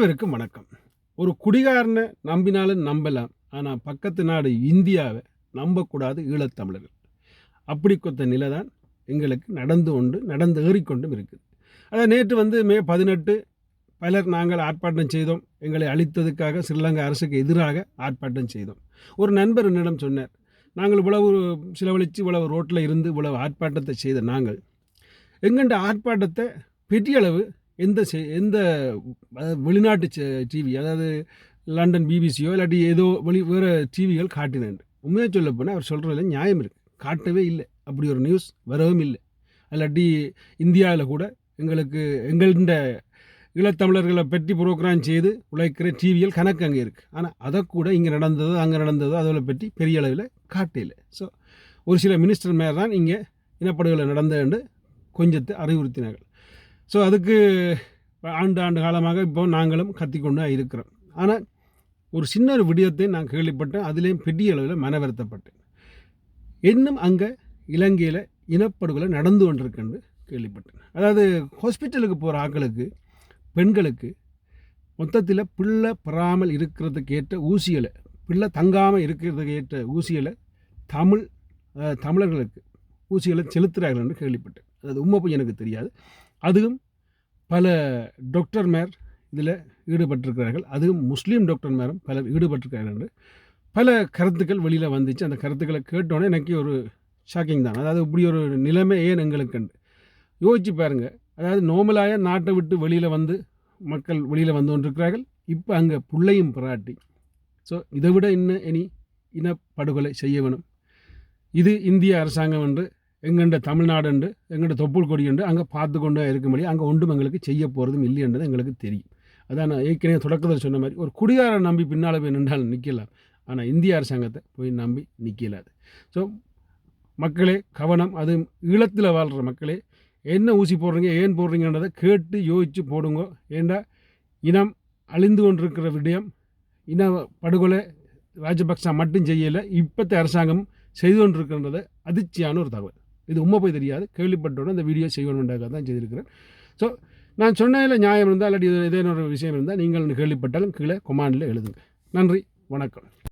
அனைவருக்கும் வணக்கம். ஒரு குடிகாரனை நம்பினாலும் நம்பலாம். ஆனால் பக்கத்து நாடு இந்தியாவை நம்பக்கூடாது ஈழத்தமிழர்கள் அப்படி கொத்த நிலை தான் எங்களுக்கு நடந்து கொண்டு நடந்து ஏறிக்கொண்டும் இருக்குது. அதாவது நேற்று வந்து மே பதினெட்டு பலர் நாங்கள் ஆர்ப்பாட்டம் செய்தோம். எங்களை அழித்ததுக்காக ஸ்ரீலங்கா அரசுக்கு எதிராக ஆர்ப்பாட்டம் செய்தோம். ஒரு நண்பர் என்னிடம் சொன்னார் நாங்கள் இவ்வளவு செலவழித்து இவ்வளவு ரோட்டில் இருந்து இவ்வளவு ஆர்ப்பாட்டத்தை செய்த நாங்கள் எங்கண்ட ஆர்ப்பாட்டத்தை பெரிய அளவு எந்த செ எந்த அதாவது வெளிநாட்டு டிவி அதாவது லண்டன் பிபிசியோ இல்லாட்டி ஏதோ வெளி வேறு டிவிகள் காட்டினேன் உண்மையாக சொல்ல போனால் அவர் சொல்கிறதுல நியாயம் இருக்குது காட்டவே இல்லை. அப்படி ஒரு நியூஸ் வரவும் இல்லை. இல்லாட்டி இந்தியாவில் கூட எங்களுக்கு எங்கள்கிட்ட ஈழத்தமிழர்களை பற்றி ப்ரோக்ராம் செய்து உழைக்கிற டிவியில் கணக்கு அங்கே இருக்குது ஆனால் அதை கூட இங்கே நடந்ததோ அங்கே நடந்ததோ அதில் பற்றி பெரிய அளவில் காட்டல ஸோ ஒரு சில மினிஸ்டர் மேலே தான் இங்கே இனப்படுகொலை நடந்தது கொஞ்சத்தை அறிவுறுத்தினார்கள். ஸோ அதுக்கு ஆண்டு ஆண்டு காலமாக இப்போ நாங்களும் கத்திக்கொண்டு இருக்கிறோம். ஆனால் ஒரு சின்ன ஒரு விடயத்தை நான் கேள்விப்பட்டேன். அதுலேயும் பெரிய அளவில் மன வருத்தப்பட்டேன் இன்னும் அங்கே இலங்கையில் இனப்படுகொலை நடந்து கொண்டிருக்குன்னு கேள்விப்பட்டேன். அதாவது ஹாஸ்பிட்டலுக்கு போகிற ஆட்களுக்கு பெண்களுக்கு மொத்தத்தில் பிள்ளை பெறாமல் இருக்கிறதுக்கு ஏற்ற ஊசிகளை பிள்ளை தங்காமல் இருக்கிறதுக்கு ஏற்ற ஊசிகளை தமிழ் தமிழர்களுக்கு ஊசிகளை செலுத்துகிறார்கள் என்று கேள்விப்பட்டேன். அது உண்மை போய் எனக்கு தெரியாது. அதுவும் பல டாக்டர்மேர் இதில் ஈடுபட்டிருக்கிறார்கள். அதுவும் முஸ்லீம் டாக்டர் மேரும் பலர் ஈடுபட்டிருக்கிறார்கள் என்று பல கருத்துக்கள் வெளியில் வந்துச்சு. அந்த கருத்துக்களை கேட்டோன்னே எனக்கு ஒரு ஷாக்கிங் தான். அதாவது இப்படி ஒரு நிலைமை ஏன் எங்களுக்குண்டு யோசிச்சு பாருங்கள் அதாவது நோமலாய நாட்டை விட்டு வெளியில் வந்து மக்கள் வெளியில் வந்து கொண்டிருக்கிறார்கள். இப்போ அங்கே புள்ளையும் பிராட்டி. ஸோ இதை விட இன்னும் இனி இனப்படுகொலை செய்ய வேணும். இது இந்திய அரசாங்கம் என்று எங்கண்ட தமிழ்நாடுண்டு எங்கள்கிட்ட தொப்புள் கொடி உண்டு அங்கே பார்த்து கொண்டு இருக்கும்படி அங்கே ஒன்றும் எங்களுக்கு செய்ய போகிறதும் இல்லைன்றது எங்களுக்கு தெரியும். அதான் நான் ஏற்கனவே தொடக்கத்தில் சொன்ன மாதிரி ஒரு குடிகாரன் நம்பி பின்னால் போய் நின்றாலும் நிற்கலாம் ஆனால் இந்திய அரசாங்கத்தை போய் நம்பி நிற்கலாது ஸோ மக்களே கவனம் அது ஈழத்தில் வாழ்கிற மக்களே என்ன ஊசி போடுறீங்க ஏன் போடுறீங்கன்றதை கேட்டு யோசித்து போடுங்க. ஏண்டா இனம் அழிந்து கொண்டிருக்கிற விடயம் இன படுகொலை ராஜபக்சா மட்டும் செய்யலை இப்போத்த அரசாங்கம் செய்து கொண்டிருக்கின்றதை அதிர்ச்சியான ஒரு தகவல். இது உண்மை போய் தெரியாது. கேள்விப்பட்டோட இந்த வீடியோ செய்யணுன்றதாக தான் செய்திருக்கிறேன். ஸோ நான் சொன்னதில் நியாயம் இருந்தால் இல்லாட்டி ஏதேனும் ஒரு விஷயம் இருந்தால் நீங்கள் கேள்விப்பட்டாலும் கீழே கொமாண்டில் எழுதுங்க. நன்றி வணக்கம்.